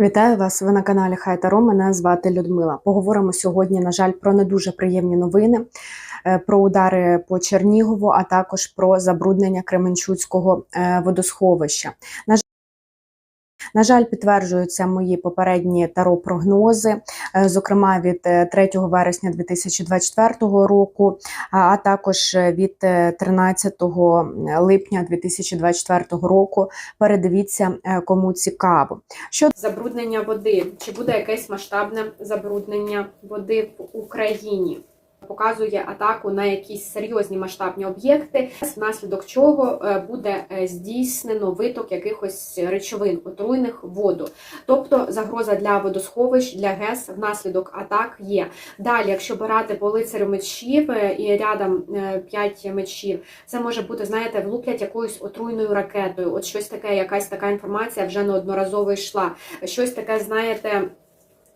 Вітаю вас! Ви на каналі Хай Таро. Мене звати Людмила. Поговоримо сьогодні, на жаль, про не дуже приємні новини, е, про удари по Чернігову, а також про забруднення Кременчуцького е, водосховища. На жаль, підтверджуються мої попередні таро-прогнози, е, зокрема від е, 3 вересня 2024 року, а- також від е, 13 липня 2024 року. Передивіться, е, кому цікаво. Що забруднення води? Чи буде якесь масштабне забруднення води в Україні? Показує атаку на якісь серйозні масштабні об'єкти, внаслідок чого е, буде е, здійснено виток якихось речовин, отруйних воду. Тобто загроза для водосховищ, для ГЕС внаслідок атак є. Далі, якщо брати по лицарю мечів е, і рядом 5 мечів, це може бути, знаєте, влуплять якоюсь отруйною ракетою. От щось таке, якась така інформація вже неодноразово йшла. Щось таке, знаєте.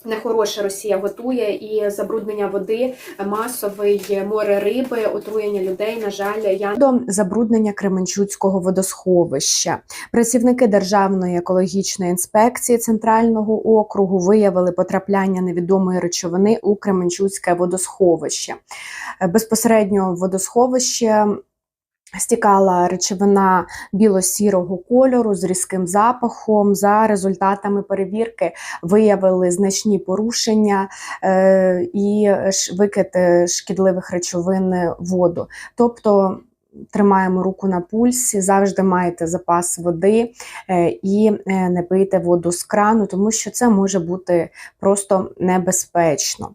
Нехороше Росія готує і забруднення води, масовий море риби, отруєння людей. На жаль, я до забруднення Кременчуцького водосховища. Працівники Державної екологічної інспекції центрального округу виявили потрапляння невідомої речовини у Кременчуцьке водосховище. Безпосередньо водосховище стікала речовина біло-сірого кольору з різким запахом. За результатами перевірки виявили значні порушення е, і викид е, шкідливих речовин в воду. Тобто тримаємо руку на пульсі, завжди маєте запас води е, і е, не пийте воду з крану, тому що це може бути просто небезпечно.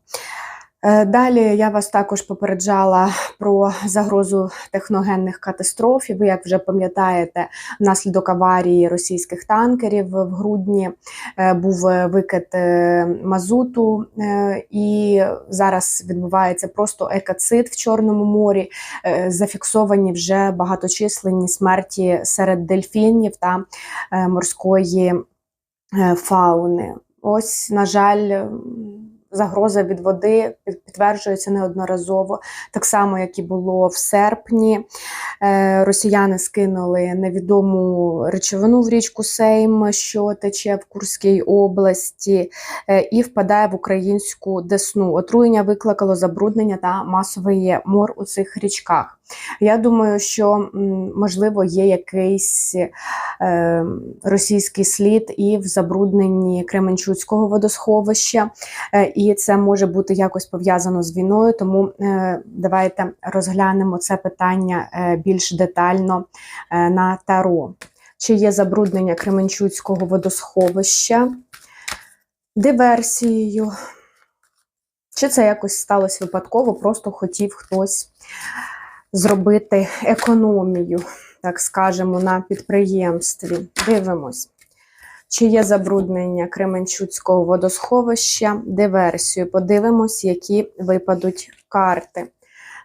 Е, Далі я вас також попереджала про загрозу техногенних катастроф. Ви, як вже пам'ятаєте, внаслідок аварії російських танкерів в грудні е, був викид е, мазуту, і зараз відбувається просто екоцид в Чорному морі. Зафіксовані вже багаточисленні смерті серед дельфінів та морської фауни. Ось, на жаль, загроза від води підтверджується неодноразово, так само, як і було в серпні. Е, Росіяни скинули невідому речовину в річку Сейм, що тече в Курській області, е, і впадає в українську десну. Отруєння викликало забруднення та масовий мор у цих річках. Я думаю, що можливо є якийсь е, російський слід і в забрудненні Кременчуцького водосховища, е, і це може бути якось пов'язано з війною. Тому е, давайте розглянемо це питання е, більш детально е, на таро. Чи є забруднення Кременчуцького водосховища диверсією? Чи це якось сталося випадково? Просто хотів хтось зробити економію, так скажемо, на підприємстві. Дивимось. Чи є забруднення Кременчуцького водосховища, диверсію. Подивимось, які випадуть карти.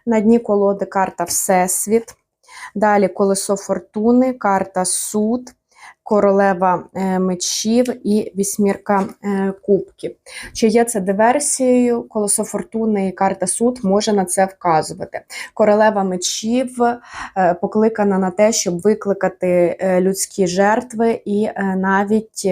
На дні колоди карта Всесвіт. Далі колесо фортуни, карта суд, королева е, мечів і вісьмірка е, кубків. Чи є це диверсією? Колесо фортуни і карта суд може на це вказувати. Королева мечів е, покликана на те, щоб викликати людські жертви і навіть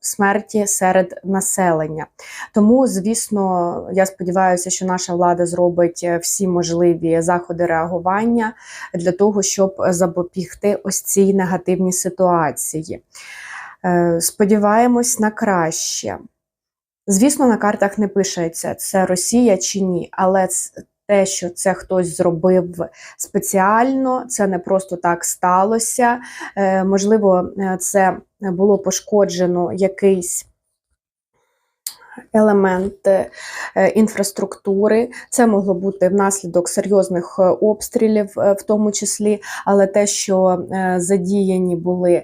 смерті серед населення. Тому, звісно, я сподіваюся, що наша влада зробить всі можливі заходи реагування для того, щоб запобігти ось цій негативній ситуації. Е, Сподіваємось на краще. Звісно, на картах не пишеться, це Росія чи ні, але те, що це хтось зробив спеціально, це не просто так сталося. Е, Можливо, е, це було пошкоджено якийсь елемент е, інфраструктури. Це могло бути внаслідок серйозних е, обстрілів, е, в тому числі, але те, що задіяні були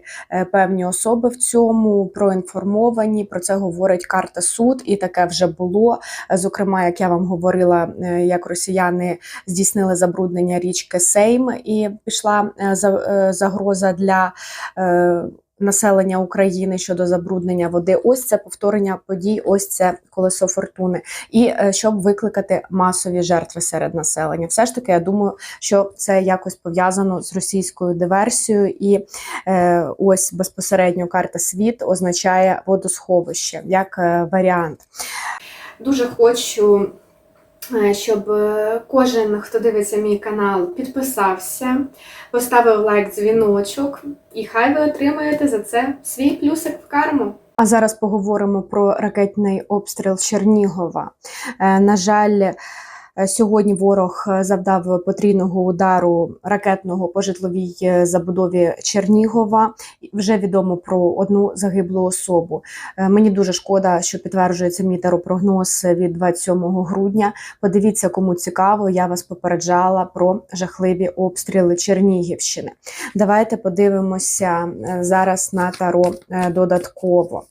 певні особи в цьому, проінформовані, про це говорить карта суд, і таке вже було. Зокрема, як я вам говорила, як росіяни здійснили забруднення річки Сейм, і пішла за- загроза для. Населення України щодо забруднення води. Ось це повторення подій, ось це колесо фортуни, і е, щоб викликати масові жертви серед населення. Все ж таки, я думаю, що це якось пов'язано з російською диверсією, і е, ось безпосередньо карта світ означає водосховище як е, варіант. Дуже хочу щоб е, кожен, хто дивиться мій канал, підписався, поставив лайк, дзвіночок, і хай ви отримаєте за це свій плюсик в карму. А зараз поговоримо про ракетний обстріл Чернігова. Е, На жаль, е, сьогодні ворог е, завдав потрійного удару ракетного по житловій е, забудові Чернігова. Вже відомо про одну загиблу особу. Е, Мені дуже шкода, що підтверджується мій теропрогноз від 27 грудня. Подивіться, кому цікаво, я вас попереджала про жахливі обстріли Чернігівщини. Давайте подивимося е, зараз на таро е, додатково.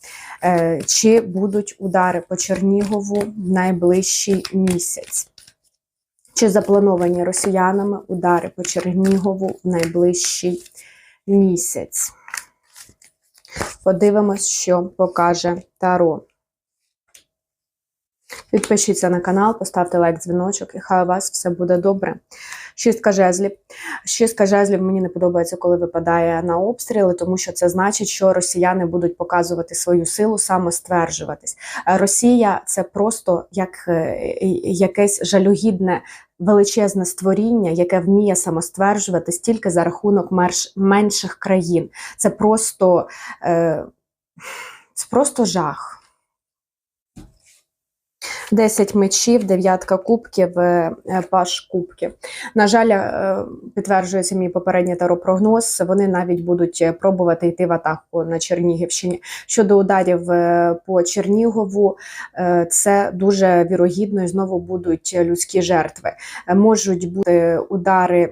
Е, Чи будуть удари по Чернігову в найближчий місяць? Чи заплановані росіянами удари по Чернігову в найближчий місяць? Подивимось, що покаже Таро. Підпишіться на канал, поставте лайк, дзвіночок, і хай у вас все буде добре. Шістка жезлів. Шістка жезлів мені не подобається, коли випадає на обстріли, тому що це значить, що росіяни будуть показувати свою силу, самостверджуватись. Е, Росія це просто як е, якесь жалюгідне величезне створіння, яке вміє самостверджуватись тільки за рахунок менших країн. Це просто, е, це просто жах. 10 мечів, дев'ятка кубків, е, е, паш кубків. На жаль, е, підтверджується мій попередній таропрогноз. Вони навіть будуть пробувати йти в атаку на Чернігівщині. Щодо ударів по Чернігову, це дуже вірогідно і знову будуть людські жертви. Можуть бути удари.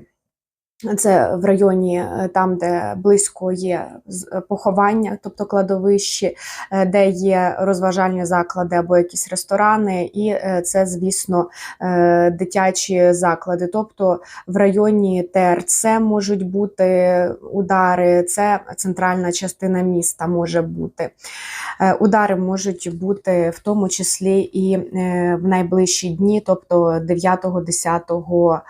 Це в районі е, там, де близько є е, поховання, тобто кладовищі, е, де є розважальні заклади або якісь ресторани, і це, звісно, дитячі заклади. Тобто в районі ТРЦ можуть бути удари, це центральна частина міста може бути. Удари можуть бути в тому числі і в найближчі дні, тобто 9-10 е,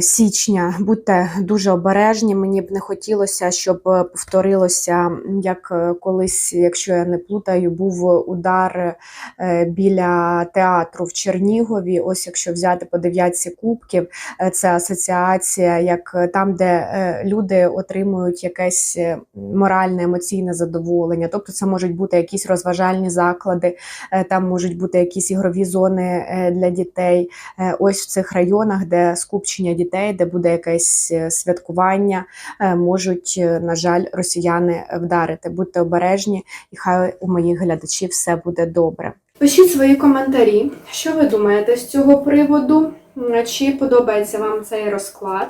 січня. Будьте дуже обережні. Мені б не хотілося, щоб е, повторилося, як е, колись, якщо я не плутаю, був удар е, біля театру в Чернігові. Ось якщо взяти по дев'ятці кубків, е, це асоціація, як е, там, де е, люди отримують якесь е, моральне емоційне задоволення. Тобто, це можуть бути якісь розважальні заклади, е, там можуть бути якісь ігрові зони е, для дітей. Е, Ось в цих районах, де скупчення дітей, де буде якесь е, святкування, е, можуть, е, на жаль, росіяни вдарити. Будьте обережні, і хай у моїх глядачів все буде добре. Пишіть свої коментарі, що ви думаєте з цього приводу, чи подобається вам цей розклад.